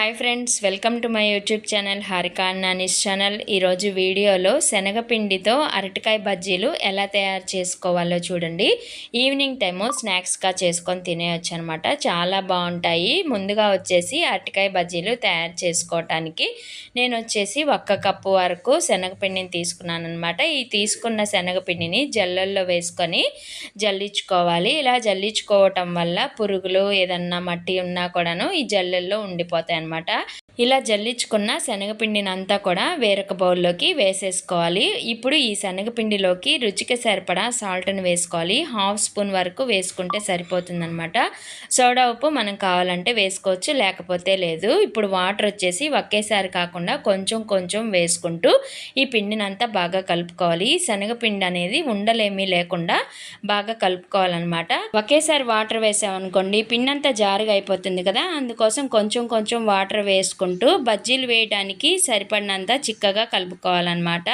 Hi friends welcome to my YouTube channel Harika Nani's channel. ఈరోజు వీడియోలో శనగపిండితో అరటికాయ బజ్జీలు ఎలా తయారు చేసుకోవాలో చూడండి. ఈవినింగ్ టైము స్నాక్స్గా చేసుకొని తినేయచ్చు అనమాట చాలా బాగుంటాయి. ముందుగా వచ్చేసి అరటికాయ బజ్జీలు తయారు చేసుకోవటానికి నేను వచ్చేసి ఒక్క కప్పు వరకు శనగపిండిని తీసుకున్నాను అనమాట ఈ తీసుకున్న శనగపిండిని జల్లల్లో వేసుకొని జల్లించుకోవాలి. ఇలా జల్లించుకోవటం వల్ల పురుగులు ఏదన్నా మట్టి ఉన్నా కూడాను ఈ జల్లల్లో ఉండిపోతాయి అనమాట. ఇలా జల్లించుకున్న శనగపిండిని అంతా కూడా వేరొక బౌల్లోకి వేసేసుకోవాలి. ఇప్పుడు ఈ శనగపిండిలోకి రుచికి సరిపడా సాల్ట్ని వేసుకోవాలి. హాఫ్ స్పూన్ వరకు వేసుకుంటే సరిపోతుందనమాట సోడా ఉప్పు మనం కావాలంటే వేసుకోవచ్చు లేకపోతే లేదు. ఇప్పుడు వాటర్ వచ్చేసి ఒకేసారి కాకుండా కొంచెం కొంచెం వేసుకుంటూ ఈ పిండిని అంతా బాగా కలుపుకోవాలి. శనగపిండి అనేది ఉండలేమీ లేకుండా బాగా కలుపుకోవాలన్నమాట. ఒకేసారి వాటర్ వేసామనుకోండి పిండి అంతా జారుగా అయిపోతుంది కదా. అందుకోసం కొంచెం కొంచెం వాటర్ వేసుకుంటూ వేసుకుంటూ బజ్జీలు వేయడానికి సరిపడినంత చిక్కగా కలుపుకోవాలన్నమాట.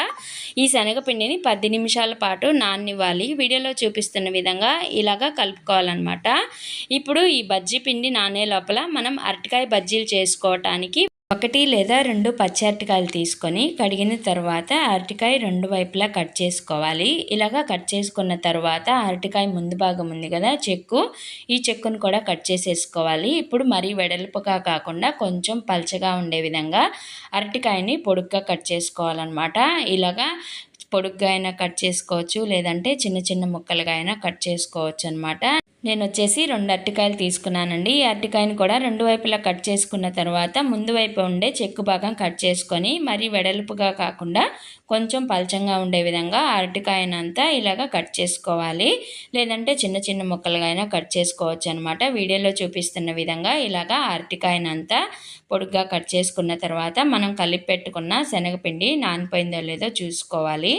ఈ శనగపిండిని పది నిమిషాల పాటు నానివ్వాలి వీడియోలో చూపిస్తున్న విధంగా ఇలాగా కలుపుకోవాలన్నమాట. ఇప్పుడు ఈ బజ్జీ పిండి నానే లోపల మనం అరటికాయ బజ్జీలు చేసుకోవటానికి ఒకటి లేదా రెండు పచ్చి అరటికాయలు తీసుకొని కడిగిన తర్వాత అరటికాయ రెండు వైపులా కట్ చేసుకోవాలి. ఇలాగా కట్ చేసుకున్న తర్వాత అరటికాయ ముందు భాగం ఉంది కదా చెక్కు. ఈ చెక్కును కూడా కట్ చేసేసుకోవాలి. ఇప్పుడు మరీ వెడల్పుగా కాకుండా కొంచెం పల్చగా ఉండే విధంగా అరటికాయని పొడుగ్గా కట్ చేసుకోవాలన్నమాట. ఇలాగా పొడుగ్గా అయినా కట్ చేసుకోవచ్చు లేదంటే చిన్న చిన్న ముక్కలుగా అయినా కట్ చేసుకోవచ్చు అనమాట నేను వచ్చేసి రెండు అరటికాయలు తీసుకున్నానండి. ఈ అరటికాయని కూడా రెండు వైపులా కట్ చేసుకున్న తర్వాత ముందు వైపు ఉండే చెక్కు భాగం కట్ చేసుకొని మరి వెడల్పుగా కాకుండా కొంచెం పలచంగా ఉండే విధంగా అరటికాయనంతా ఇలాగ కట్ చేసుకోవాలి. లేదంటే చిన్న చిన్న ముక్కలుగా అయినా కట్ చేసుకోవచ్చు అనమాట వీడియోలో చూపిస్తున్న విధంగా ఇలాగ అరటికాయనంతా పొడుగ్గా కట్ చేసుకున్న తర్వాత మనం కలిపి పెట్టుకున్న శనగపిండి నానిపోయిందో లేదో చూసుకోవాలి.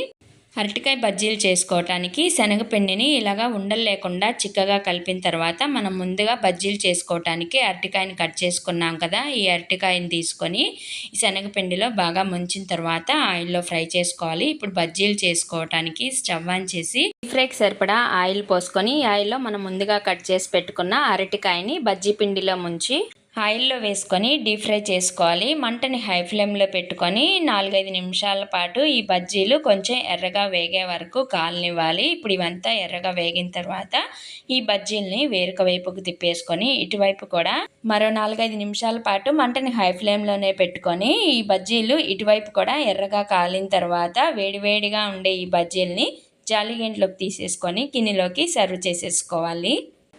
అరటికాయ బజ్జీలు చేసుకోవటానికి శనగపిండిని ఇలాగా ఉండలు లేకుండా చిక్కగా కలిపిన తర్వాత మనం ముందుగా బజ్జీలు చేసుకోవటానికి అరటికాయని కట్ చేసుకున్నాం కదా ఈ అరటికాయని తీసుకొని శనగపిండిలో బాగా ముంచిన తర్వాత ఆయిల్లో ఫ్రై చేసుకోవాలి. ఇప్పుడు బజ్జీలు చేసుకోవటానికి స్టవ్ ఆన్ చేసి ఫ్రైకి సరిపడా ఆయిల్ పోసుకొని ఆయిల్లో మనం ముందుగా కట్ చేసి పెట్టుకున్న అరటికాయని బజ్జీ పిండిలో ముంచి ఆయిల్లో వేసుకొని డీప్ ఫ్రై చేసుకోవాలి. మంటని హై ఫ్లేమ్లో పెట్టుకొని నాలుగైదు నిమిషాల పాటు ఈ బజ్జీలు కొంచెం ఎర్రగా వేగే వరకు కాలనివ్వాలి. ఇప్పుడు ఇవంతా ఎర్రగా వేగిన తర్వాత ఈ బజ్జీల్ని వేరొక వైపుకు తిప్పేసుకొని ఇటువైపు కూడా మరో నాలుగైదు నిమిషాల పాటు మంటని హై ఫ్లేమ్లోనే పెట్టుకొని ఈ బజ్జీలు ఇటువైపు కూడా ఎర్రగా కాలిన తర్వాత వేడివేడిగా ఉండే ఈ బజ్జీల్ని జాలిగంట్లోకి తీసేసుకొని గిన్నెలోకి సర్వ్ చేసేసుకోవాలి.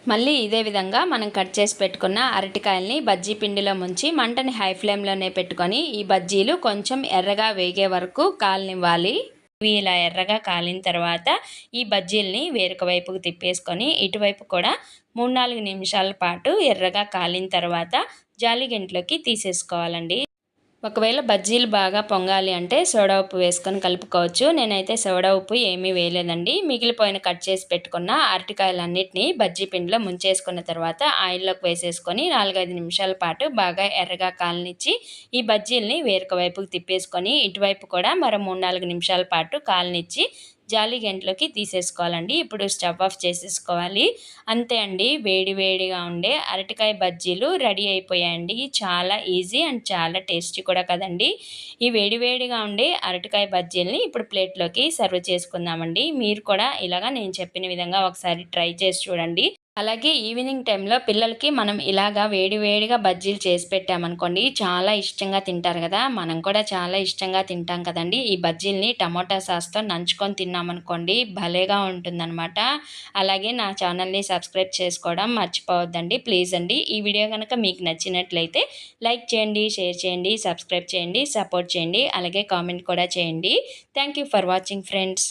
మళ్ళీ ఇదే విధంగా మనం కట్ చేసి పెట్టుకున్న అరటికాయల్ని బజ్జీ పిండిలో ముంచి మంటని హై ఫ్లేమ్లోనే పెట్టుకొని ఈ బజ్జీలు కొంచెం ఎర్రగా వేగే వరకు కాలనివ్వాలి. ఇవి ఇలా ఎర్రగా కాలిన తర్వాత ఈ బజ్జీల్ని వేరొక వైపుకు తిప్పేసుకొని ఇటువైపు కూడా మూడు నాలుగు నిమిషాల పాటు ఎర్రగా కాలిన తర్వాత జాలిగింట్లోకి తీసేసుకోవాలండి. ఒకవేళ బజ్జీలు బాగా పొంగాలి అంటే సోడా ఉప్పు వేసుకొని కలుపుకోవచ్చు. నేనైతే సోడా ఉప్పు ఏమీ వేయలేదండి. మిగిలిపోయిన కట్ చేసి పెట్టుకున్న అరటికాయలన్నిటినీ బజ్జీ పిండిలో ముంచేసుకున్న తర్వాత ఆయిల్లోకి వేసేసుకొని నాలుగైదు నిమిషాల పాటు బాగా ఎర్రగా కాలనిచ్చి ఈ బజ్జీల్ని వేరొక వైపుకి తిప్పేసుకొని ఇటువైపు కూడా మరో మూడు నాలుగు నిమిషాల పాటు కాలనిచ్చి జాలి గంటలోకి తీసేసుకోవాలండి. ఇప్పుడు స్టవ్ ఆఫ్ చేసేసుకోవాలి. అంతే అండి. వేడి వేడిగా ఉండే అరటికాయ బజ్జీలు రెడీ అయిపోయాయండి. చాలా ఈజీ అండ్ చాలా టేస్టీ కూడా కదండి. ఈ వేడి వేడిగా ఉండే అరటికాయ బజ్జీలని ఇప్పుడు ప్లేట్లోకి సర్వ్ చేసుకుందామండి. మీరు కూడా ఇలాగా నేను చెప్పిన విధంగా ఒకసారి ట్రై చేసి చూడండి. అలాగే ఈవినింగ్ టైంలో పిల్లలకి మనం ఇలాగా వేడి వేడిగా బజ్జీలు చేసి పెట్టామనుకోండి చాలా ఇష్టంగా తింటారు కదా. మనం కూడా చాలా ఇష్టంగా తింటాం కదండి. ఈ బజ్జీల్ని టమోటా సాస్తో నంచుకొని తిన్నామనుకోండి భలేగా ఉంటుందన్నమాట. అలాగే నా ఛానల్ని సబ్స్క్రైబ్ చేసుకోవడం మర్చిపోవద్దండి. ప్లీజ్ అండి ఈ వీడియో కనుక మీకు నచ్చినట్లయితే లైక్ చేయండి షేర్ చేయండి సబ్స్క్రైబ్ చేయండి సపోర్ట్ చేయండి అలాగే కామెంట్ కూడా చేయండి. Thank for watching friends.